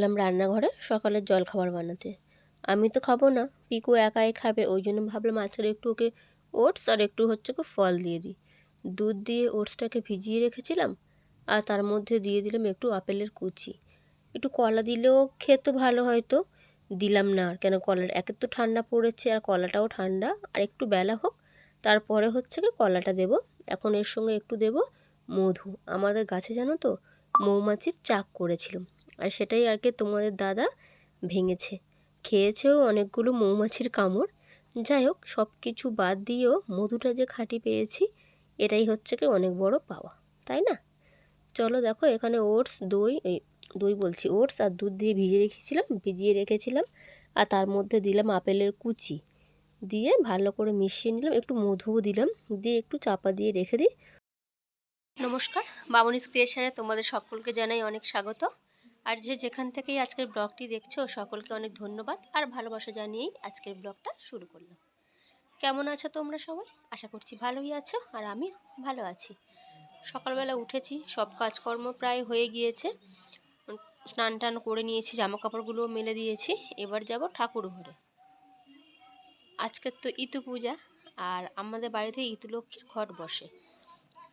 এলাম রান্নাঘরে সকালের জল খাবার বানাতে। আমি তো খাব না। পিকু একাই খাবে, ওই জন্য ভাবলাম আজকের একটু ওকে ওটস আর একটু হচ্ছে কি ফল দিয়ে দিই। দুধ দিয়ে ওটসটাকে ভিজিয়ে রেখেছিলাম আর তার মধ্যে দিয়ে দিলাম একটু আপেলের কুচি। একটু কলা দিলেও খেত ভালো হয়তো। দিলাম না আর কেন, কলার একে তো ঠান্ডা পড়েছে আর কলাটাও ঠান্ডা। আর একটু বেলা হোক, তারপরে হচ্ছে কি কলাটা দেব। এখন এর সঙ্গে একটু দেব মধু। আমাদের গাছে জানো তো মৌমাছির চাক করেছিলাম আর সেটাই আর কি তোমাদের দাদা ভেঙেছে। খেয়েছেও অনেকগুলো মৌমাছির কামড়। যাই হোক সব কিছু বাদ দিয়েও মধুটা যে খাঁটি পেয়েছি, এটাই হচ্ছে কি অনেক বড় পাওয়া, তাই না? চলো দেখো, এখানে ওটস, দই দই বলছি, ওটস আর দুধ দিয়ে ভিজিয়ে রেখেছিলাম ভিজিয়ে রেখেছিলাম। আর তার মধ্যে দিলাম আপেলের কুচি। দিয়ে ভালো করে মিশিয়ে নিলাম, একটু মধুও দিলাম, দিয়ে একটু চাপা দিয়ে রেখে দিই। নমস্কার, বামনিস ক্রিয়েশনে তোমাদের সকলকে জানাই অনেক স্বাগত। আর যে যেখান থেকেই আজকের ব্লগটি দেখছ, সকলকে অনেক ধন্যবাদ। আর ভালোবাসা জানিয়েই আজকের ব্লগটা শুরু করলাম। কেমন আছো তোমরা সবাই? আশা করছি ভালোই আছো আর আমি ভালো আছি। সকালবেলা উঠেছি, সব কাজকর্ম প্রায় হয়ে গিয়েছে। স্নান টান করে নিয়েছি জামা কাপড়গুলোও মেলে দিয়েছি। এবার যাব ঠাকুর ঘরে। আজকের তো ইতু পূজা, আর আমাদের বাড়িতে ইতু লক্ষ্মীর ঘট বসে।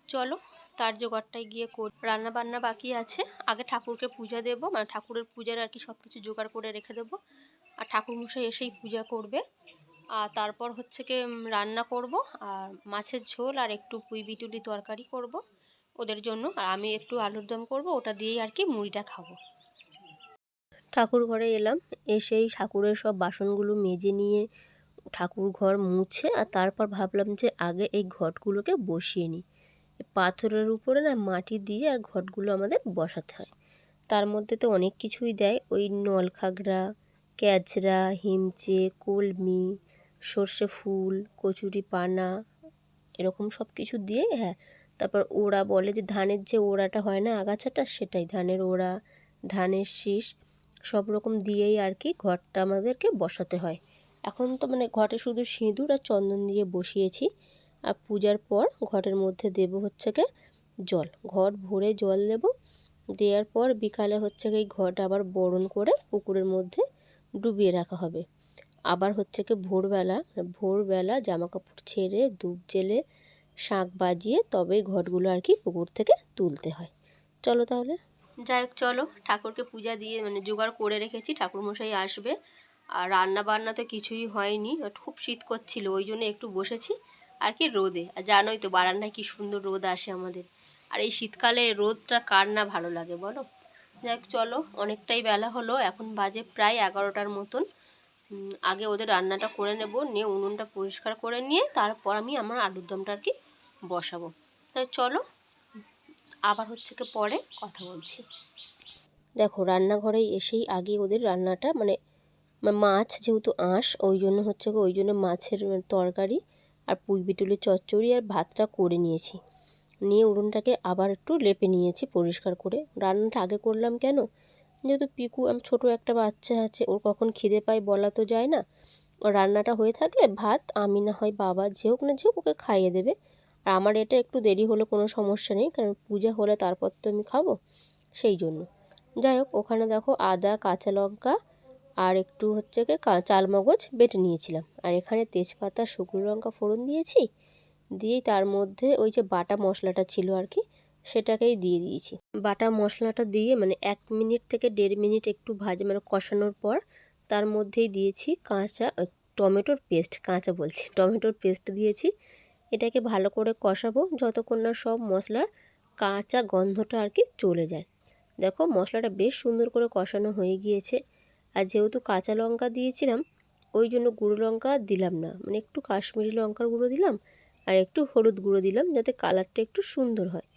চলো তার জোগাড়টাই গিয়ে কর রান্না বান্না বাকি আছে। আগে ঠাকুরকে পূজা দেব মানে ঠাকুরের পূজার আর কি সব কিছু জোগাড় করে রেখে দেবো। আর ঠাকুরমশাই এসেই পূজা করবে। আর তারপর হচ্ছে কি রান্না করব। আর মাছের ঝোল আর একটু পুঁই বিটুলি তরকারি করব ওদের জন্য। আর আমি একটু আলুর দম করব, ওটা দিয়েই আর কি মুড়িটা খাব। ঠাকুর ঘরে এলাম, এসেই ঠাকুরের সব বাসনগুলো মেজে নিয়ে ঠাকুর ঘর মুছে, আর তারপর ভাবলাম যে আগে এই ঘটগুলোকে বসিয়ে নিই। পাথরের উপরে না মাটি দিয়ে আর ঘটগুলো আমাদের বসাতে হয়। তার মধ্যে তো অনেক কিছুই দেয়। ওই নলখাগড়া ক্যাচরা হিমচে, কলমি, সর্ষে ফুল, কচুরি পানা, এরকম সব কিছু দিয়ে হ্যাঁ তারপর ওড়া বলে যে ধানের যে ওড়াটা হয় না, আগাছাটা, সেটাই ধানের ওড়া, ধানের শীষ, সব রকম দিয়েই আর কি ঘরটা আমাদেরকে বসাতে হয়। এখন তো মানে ঘটে শুধু সিঁদুর আর চন্দন দিয়ে বসিয়েছি। আর পূজার পর ঘরের মধ্যে দেব হচ্ছে কে জল। ঘর ভরে জল দেব। দেওয়ার পর বিকালে হচ্ছে কি ঘরটা আবার বরণ করে পুকুরের মধ্যে ডুবিয়ে রাখা হবে। আবার হচ্ছে কি ভোরবেলা ভোরবেলা জামা কাপড় ছেড়ে, ধূপ জেলে, শাঁখ বাজিয়ে তবেই ঘটগুলো আর কি পুকুর থেকে তুলতে হয়। চলো তাহলে। যাই হোক, চলো। ঠাকুরকে পূজা দিয়ে মানে জোগাড় করে রেখেছি। ঠাকুরমশাই আসবে। আর রান্না বান্না তো কিছুই হয়নি। খুব শীত করছিল, ওই জন্য একটু বসেছি। আর কি রোদে? আর জানোই তো বারান্দায় কি সুন্দর রোদ আসে আমাদের। আর এই শীতকালে রোদটা কার না ভালো লাগে বলো? যাক, চলো, অনেকটাই বেলা হলো, এখন বাজে প্রায় এগারোটার মতন। আগে ওদের রান্নাটা করে নেব, নিয়ে উনুনটা পরিষ্কার করে নিয়ে তারপর আমি আমার আলুর দমটা আর কি বসাবো। তাই চলো, আবার হচ্ছে কি পরে কথা বলছি। দেখো, রান্নাঘরে এসেই আগে ওদের রান্নাটা মানে মাছ যেহেতু আঁশ, ওই জন্য হচ্ছে ওই জন্য মাছের তরকারি আর পুঁই বিটুলের চচ্চড়ি আর ভাতটা করে নিয়েছি। নিয়ে উনুনটাকে আবার একটু লেপে নিয়েছি পরিষ্কার করে। রান্নাটা আগে করলাম কেন? যেহেতু পিকু আমি ছোটো একটা বাচ্চা আছে, ওর কখন খিদে পায় বলা তো যায় না। রান্নাটা হয়ে থাকলে ভাত, আমি না হয় বাবা, যে হোক না যে হোক ওকে খাইয়ে দেবে। আর আমার এটা একটু দেরি হলে কোনো সমস্যা নেই, কারণ পূজা হলে তারপর তো আমি খাব, সেই জন্য। যাই হোক, ওখানে দেখো আদা, কাঁচা লঙ্কা আর একটু হচ্ছে কি চালমগজ বেটে নিয়েছিলাম। আর এখানে তেজপাতা, শুকনো লঙ্কা ফোড়ন দিয়েছি দিয়েই তার মধ্যে ওই যে বাটা মশলাটা ছিল আর কি, সেটাকেই দিয়ে দিয়েছি। বাটা মশলাটা দিয়ে মানে এক মিনিট থেকে দেড় মিনিট একটু ভাজে মানে কষানোর পর তার মধ্যেই দিয়েছি কাঁচা টমেটোর পেস্ট, কাঁচা বলছি, টমেটোর পেস্ট দিয়েছি। এটাকে ভালো করে কষাবো যতক্ষণ না সব মশলার কাঁচা গন্ধটা আর কি চলে যায়। দেখো মশলাটা বেশ সুন্দর করে কষানো হয়ে গিয়েছে। আর যেহেতু কাঁচা লঙ্কা দিয়েছিলাম, ওই জন্য গুঁড়ো লঙ্কা দিলাম না। মানে একটু কাশ্মীরি লঙ্কার গুঁড়ো দিলাম আর একটু হলুদ গুঁড়ো দিলাম যাতে কালারটা একটু সুন্দর হয়।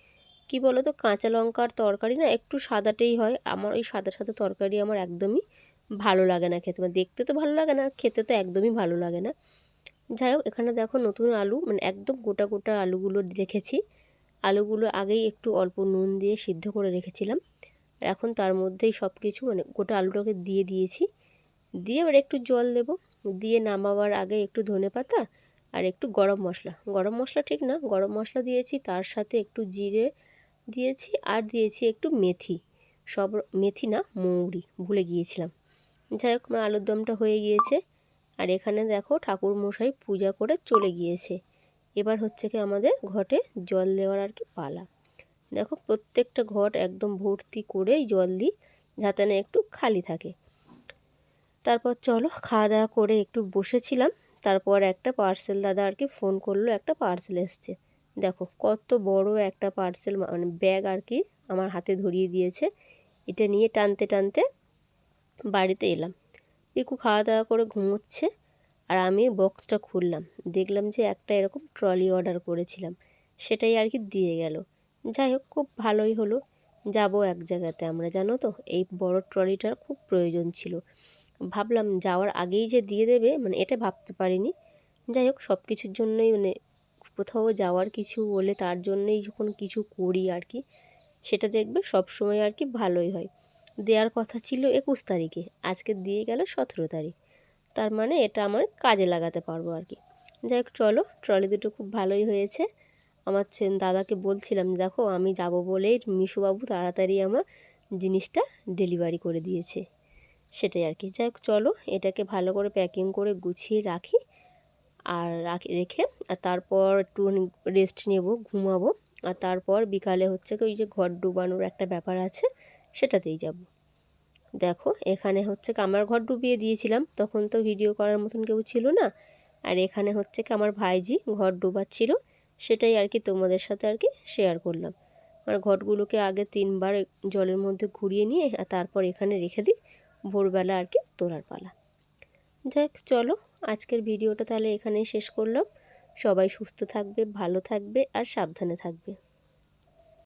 কি বলো তো কাঁচা লঙ্কার তরকারি না একটু সাদাটেই হয়। আমার ওই সাদা সাদা তরকারি আমার একদমই ভালো লাগে না খেতে। মানে দেখতে তো ভালো লাগে না, আর খেতে তো একদমই ভালো লাগে না। যাই হোক, এখানে দেখো নতুন আলু মানে একদম গোটা গোটা আলুগুলো রেখেছি। আলুগুলো আগেই একটু অল্প নুন দিয়ে সিদ্ধ করে রেখেছিলাম। এখন তার মধ্যেই সব কিছু মানে গোটা আলুটাকে দিয়ে দিয়েছি। দিয়ে এবার একটু জল দেব। দিয়ে নামাবার আগে একটু ধনে পাতা আর একটু গরম মশলা। গরম মশলা ঠিক না, গরম মশলা দিয়েছি, তার সাথে একটু জিরে দিয়েছি আর দিয়েছি একটু মেথি। সব মেথি না, মৌরি, ভুলে গিয়েছিলাম। যাই হোক, আমার আলুর দমটা হয়ে গিয়েছে। আর এখানে দেখো ঠাকুর মশাই পূজা করে চলে গিয়েছে। এবার হচ্ছে কি আমাদের ঘটে জল দেওয়ার আর কি পালা। দেখো প্রত্যেকটা ঘট একদম ভর্তি করেই জল দিই, যাতে না একটু খালি থাকে। তারপর চলো খাওয়া দাওয়া করে একটু বসেছিলাম, তারপর একটা পার্সেল দাদা আর কি ফোন করল, একটা পার্সেল এসছে। দেখো কত বড় একটা পার্সেল মানে ব্যাগ আর কি আমার হাতে ধরিয়ে দিয়েছে। এটা নিয়ে টানতে টানতে বাড়িতে এলাম। পিকু খাওয়া দাওয়া করে ঘুমোচ্ছে আর আমি বক্সটা খুললাম। দেখলাম যে একটা এরকম ট্রলি অর্ডার করেছিলাম। সেটাই আর কি দিয়ে গেল। যাই হোক, খুব ভালোই হলো। যাব এক জায়গাতে আমরা, জানো তো? এই বড় ট্রলিটার খুব প্রয়োজন ছিল। ভাবলাম যাওয়ার আগেই যে দিয়ে দেবে মানে এটা ভাবতে পারিনি। যাই হোক সব কিছুর জন্যই মানে কোথাও যাওয়ার কিছু বলে তার জন্যই যখন কিছু করি আর কি, সেটা দেখবে সব সময় আর কি ভালোই হয়। দেওয়ার কথা ছিল একুশ তারিখে, আজকে দিয়ে গেল সতেরো তারিখ। তার মানে এটা আমার কাজে লাগাতে পারব আর কি। যাই হোক, চলো, ট্রলি দুটো খুব ভালোই হয়েছে। আমার দাদাকে বলছিলাম দেখো, আমি যাব বলেই মিশুবাবু তাড়াতাড়ি আমার জিনিসটা ডেলিভারি করে দিয়েছে। সেটাই আর কি। যাই চলো, এটাকে ভালো করে প্যাকিং করে গুছিয়ে রাখি আর রাখি, রেখে আর তারপর একটু রেস্ট নেব, ঘুমাবো। আর তারপর বিকালে হচ্ছে ওই যে ঘর ডুবানোর একটা ব্যাপার আছে, সেটাতেই যাব। দেখো, এখানে হচ্ছে আমার ঘর ডুবিয়ে দিয়েছিলাম, তখন তো ভিডিও করার মতন কেউ ছিল না। আর এখানে হচ্ছে কি আমার ভাইজি ঘর ডুবাচ্ছিল সেটাই আর কি তোমাদের সাথে আর কি শেয়ার করলাম। আর ঘটগুলোকে আগে তিনবার জলের মধ্যে ঘুরিয়ে নিয়ে, আর তারপর এখানে রেখে দিই ভোরবেলা আর কি তোলার পালা। যাক, চলো, আজকের ভিডিওটা তাহলে এখানেই শেষ করলাম। সবাই সুস্থ থাকবে, ভালো থাকবে, আর সাবধানে থাকবে।